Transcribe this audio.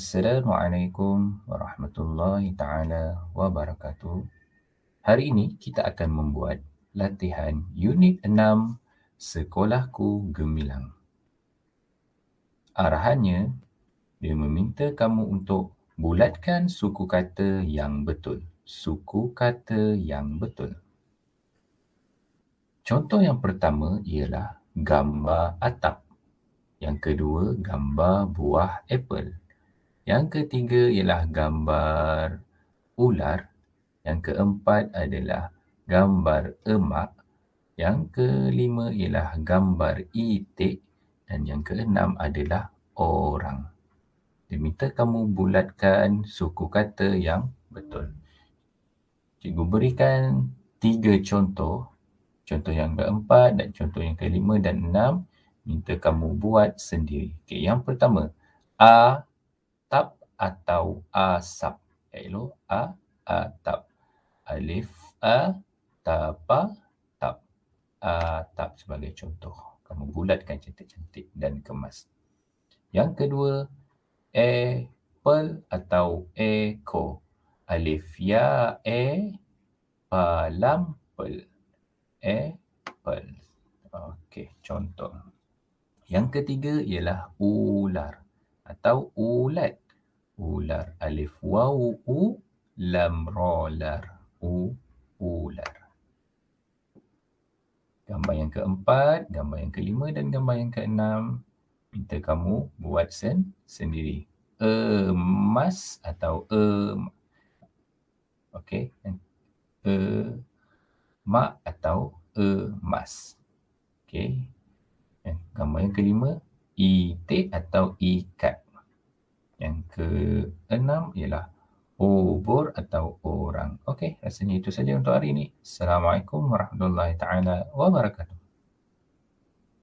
Assalamualaikum warahmatullahi taala wabarakatuh. Hari ini kita akan membuat latihan unit 6 Sekolahku Gemilang. Arahannya, dia meminta kamu untuk bulatkan suku kata yang betul. Suku kata yang betul. Contoh yang pertama ialah gambar atap. Yang kedua, gambar buah apple. Yang ketiga ialah gambar ular. Yang keempat adalah gambar emak. Yang kelima ialah gambar itik. Dan yang keenam adalah orang. Dia minta kamu bulatkan suku kata yang betul. Cikgu berikan tiga contoh. Contoh yang keempat dan contoh yang kelima dan enam. Minta kamu buat sendiri. Okay, yang pertama. A tap atau asap. Hello, a atap. Alif a tapa tap. Atap sebagai contoh. Kamu bulatkan cantik-cantik dan kemas. Yang kedua, apple atau eko. Alif ya e palam pel. Apple. Okey, contoh. Yang ketiga ialah ular atau ulat. Ular. Alif waw u lam rolar. U ular. Gambar yang keempat, gambar yang kelima dan gambar yang keenam minta kamu buat sen sendiri. Emas atau em Okey. E mak atau emas. Okey. Gambar yang kelima itik atau ikat. Yang keenam ialah obor atau orang. Okey, rasanya itu saja untuk hari ini. Assalamualaikum warahmatullahi taala wabarakatuh.